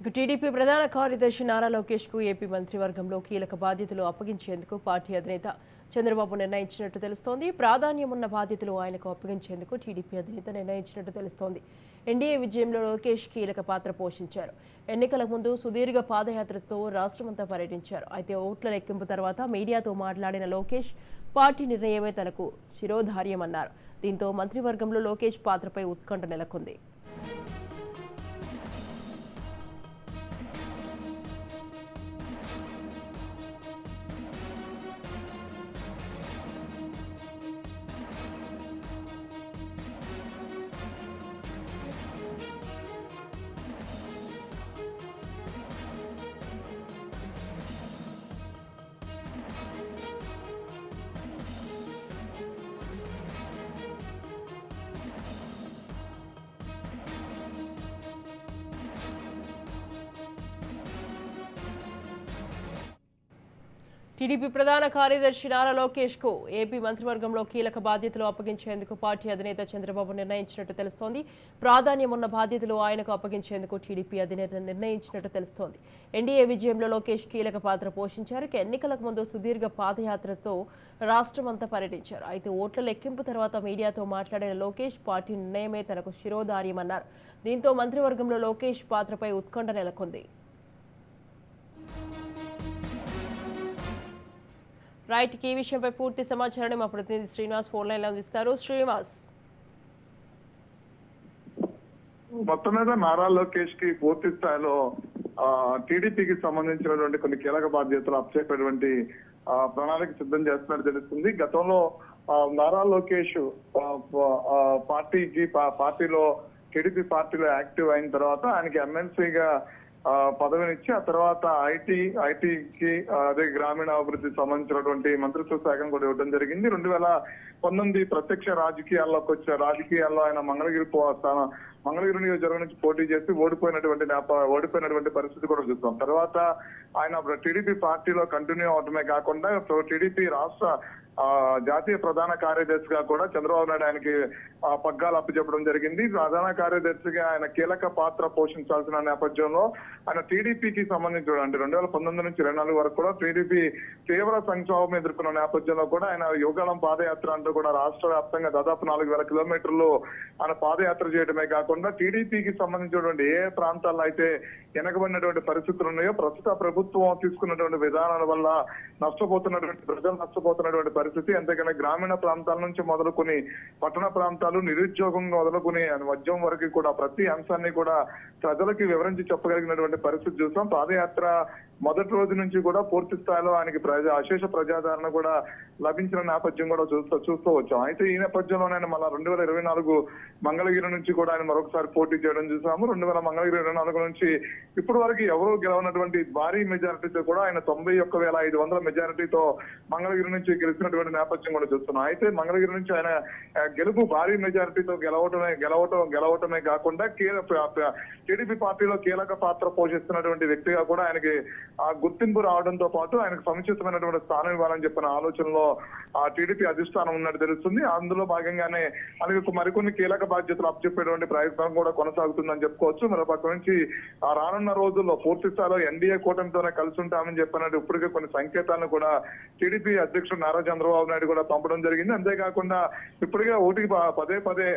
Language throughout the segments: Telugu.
ఇక టీడీపీ ప్రధాన కార్యదర్శి నారా లోకేష్కు ఏపీ మంత్రివర్గంలో కీలక బాధ్యతలు అప్పగించేందుకు పార్టీ అధినేత చంద్రబాబు నిర్ణయించినట్టు తెలుస్తోంది. ప్రాధాన్యం ఉన్న బాధ్యతలు ఆయనకు అప్పగించేందుకు టీడీపీ అధినేత నిర్ణయించినట్టు తెలుస్తోంది. ఎన్డీఏ విజయంలో లోకేష్ కీలక పాత్ర పోషించారు. ఎన్నికల ముందు సుదీర్ఘ పాదయాత్రతో రాష్ట్రమంతా పర్యటించారు. అయితే ఓట్ల లెక్కింపు తర్వాత మీడియాతో మాట్లాడిన లోకేష్ పార్టీ నిర్ణయమే తనకు శిరోధార్యమన్నారు. దీంతో మంత్రివర్గంలో లోకేష్ పాత్రపై ఉత్కంఠ నెలకొంది. టీడీపీ ప్రధాన కార్యదర్శి నారా లోకేష్కు ఏపీ మంత్రివర్గంలో కీలక బాధ్యతలు అప్పగించేందుకు పార్టీ అధినేత చంద్రబాబు నిర్ణయించినట్టు తెలుస్తోంది. ప్రాధాన్యం ఉన్న బాధ్యతలు ఆయనకు అప్పగించేందుకు టీడీపీ అధినేత నిర్ణయించినట్టు తెలుస్తోంది. ఎన్డీఏ విజయంలో లోకేష్ కీలక పాత్ర పోషించారు. ఎన్నికలకు ముందు సుదీర్ఘ పాదయాత్రతో రాష్ట్రమంతా పర్యటించారు. అయితే ఓట్ల లెక్కింపు తర్వాత మీడియాతో మాట్లాడిన లోకేష్ పార్టీ నిర్ణయమే తనకు శిరోధార్యమన్నారు. దీంతో మంత్రివర్గంలో లోకేష్ పాత్రపై ఉత్కంఠ నెలకొంది. రైట్ ఈ విషయంపై పూర్తి సమాచారాన్ని మా ప్రతినిధి శ్రీనివాస్ ఫోన్ లైన్లో అందిస్తారు. శ్రీనివాస్. మొత్తం మీద నారా లోకేష్కి పూర్తి స్థాయిలో టీడీపీకి సంబంధించినటువంటి కొన్ని కీలక బాధ్యతలు అప్పచెప్పేటువంటి ఆ, ప్రణాళిక సిద్ధం చేస్తున్నట్టు తెలుస్తుంది. గతంలో నారా లోకేష్ పార్టీకి పార్టీలో టీడీపీ పార్టీలో యాక్టివ్ అయిన తర్వాత ఆయనకి ఎమ్మెల్సీగా పదవినిచ్చి ఆ తర్వాత ఐటీ ఐటీకి అదే గ్రామీణాభివృద్ధి సంబంధించినటువంటి మంత్రిత్వ శాఖను కూడా ఇవ్వడం జరిగింది. రెండు వేల పంతొమ్మిది ప్రత్యక్ష రాజకీయాల్లోకి వచ్చే రాజకీయాల్లో ఆయన మంగళగిరి స్థానం మంగళగిరి నియోజకవర్గం నుంచి పోటీ చేసి ఓడిపోయినటువంటి ఓడిపోయినటువంటి పరిస్థితి కూడా చూస్తాం తర్వాత ఆయన టీడీపీ పార్టీలో కంటిన్యూ అవడమే కాకుండా టీడీపీ రాష్ట్ర జాతీయ ప్రధాన కార్యదర్శిగా కూడా చంద్రబాబు నాయుడు ఆయనకి పగ్గాలు అప్పచెప్పడం జరిగింది. ప్రధాన కార్యదర్శిగా ఆయన కీలక పాత్ర పోషించాల్సిన నేపథ్యంలో ఆయన టీడీపీకి సంబంధించి అంటే రెండు వేల పంతొమ్మిది నుంచి ఇరవై నాలుగు వరకు కూడా టీడీపీ తీవ్ర సంక్షోభం ఎదుర్కొన్న నేపథ్యంలో కూడా ఆయన యువగళం పాదయాత్ర అంటూ కూడా రాష్ట్ర వ్యాప్తంగా దాదాపు నాలుగు వేల కిలోమీటర్లు ఆయన పాదయాత్ర చేయడమే కాకుండా టీడీపీకి సంబంధించినటువంటి ఏ ప్రాంతాల్లో అయితే వెనకబడినటువంటి పరిస్థితులు ఉన్నాయో ప్రస్తుత ప్రభుత్వం తీసుకున్నటువంటి విధానాల వల్ల నష్టపోతున్నటువంటి ప్రజలు నష్టపోతున్నటువంటి పరిస్థితి. అంతేకాని గ్రామీణ ప్రాంతాల నుంచి మొదలుకొని పట్టణ ప్రాంతాలు నిరుద్యోగం మొదలుకొని మద్యం వరకు కూడా ప్రతి అంశాన్ని కూడా ప్రజలకి వివరించి చెప్పగలిగినటువంటి పరిస్థితి చూసాం. పాదయాత్ర మొదటి రోజు నుంచి కూడా పూర్తి స్థాయిలో ఆయనకి ప్రజా అశేష ప్రజాదరణ కూడా లభించిన నేపథ్యం కూడా చూస్తూ చూస్తూ వచ్చాం. అయితే ఈ నేపథ్యంలోనే మళ్ళా రెండు వేల ఇరవై నాలుగు మంగళగిరి నుంచి కూడా ఆయన మరొకసారి పోటీ చేయడం చూసాము. రెండు వేల మంగళగిరి ఇరవై నాలుగు నుంచి ఇప్పటి వరకు ఎవరు గెలవనటువంటి భారీ మెజారిటీతో కూడా ఆయన తొంభై ఒక్క వేల ఐదు వందల మెజారిటీతో మంగళగిరి నుంచి గెలిచినటువంటి నేపథ్యం కూడా చూస్తున్నాం. అయితే మంగళగిరి నుంచి ఆయన గెలుపు భారీ మెజారిటీతో గెలవటమే గెలవటం గెలవటమే కాకుండా కీలక టీడీపీ పార్టీలో కీలక పాత్ర పోషిస్తున్నటువంటి వ్యక్తిగా కూడా ఆయనకి ఆ గుర్తింపు రావడంతో పాటు ఆయనకు సముచితమైనటువంటి స్థానం ఇవ్వాలని చెప్పిన ఆలోచనలో ఆ టీడీపీ అధిష్టానం ఉన్నట్టు తెలుస్తుంది. అందులో భాగంగానే ఆయనకు మరికొన్ని కీలక బాధ్యతలు అప్పచెప్పేటువంటి ప్రయత్నం కూడా కొనసాగుతుందని చెప్పుకోవచ్చు. మరో పక్క నుంచి ఆ రానున్న రోజుల్లో పూర్తి స్థాయిలో ఎన్డీఏ కూటమితోనే కలిసి ఉంటామని చెప్పినట్టు ఇప్పటికే కొన్ని సంకేతాలను కూడా టీడీపీ అధ్యక్షుడు నారా చంద్రబాబు నాయుడు కూడా పంపడం జరిగింది. అంతేకాకుండా ఇప్పటికే ఓటికి పదే పదే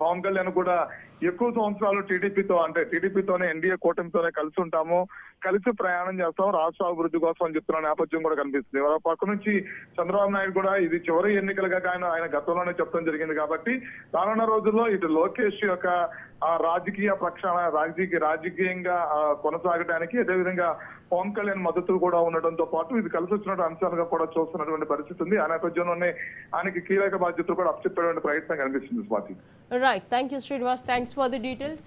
పవన్ కళ్యాణ్ కూడా ఎక్కువ సంవత్సరాలు టీడీపీతో అంటే టీడీపీతోనే ఎన్డీఏ కూటమితోనే కలిసి ఉంటాము. కలిసి ప్రయాణం చేస్తాం. రాష్ట్ర అభివృద్ధి కోసం అని చెప్తున్న నేపథ్యం కూడా కనిపిస్తుంది. పక్క నుంచి చంద్రబాబు నాయుడు కూడా ఇది చివరి ఎన్నికలుగా ఆయన ఆయన గతంలోనే చెప్పడం జరిగింది కాబట్టి రానున్న రోజుల్లో ఇటు లోకేష్ యొక్క ఆ రాజకీయ ప్రక్షాళన రాజకీయ రాజకీయంగా కొనసాగడానికి అదేవిధంగా పవన్ కళ్యాణ్ మద్దతు కూడా ఉండడంతో పాటు ఇది కలిసి వచ్చిన అంశాలుగా కూడా చూస్తున్నటువంటి పరిస్థితి ఉంది. ఆ నేపథ్యంలోనే ఆయనకి కీలక బాధ్యతలు కూడా అప్పచెప్పేటువంటి ప్రయత్నం కనిపిస్తుంది Swathi. Right thank you Srinivas thanks for the details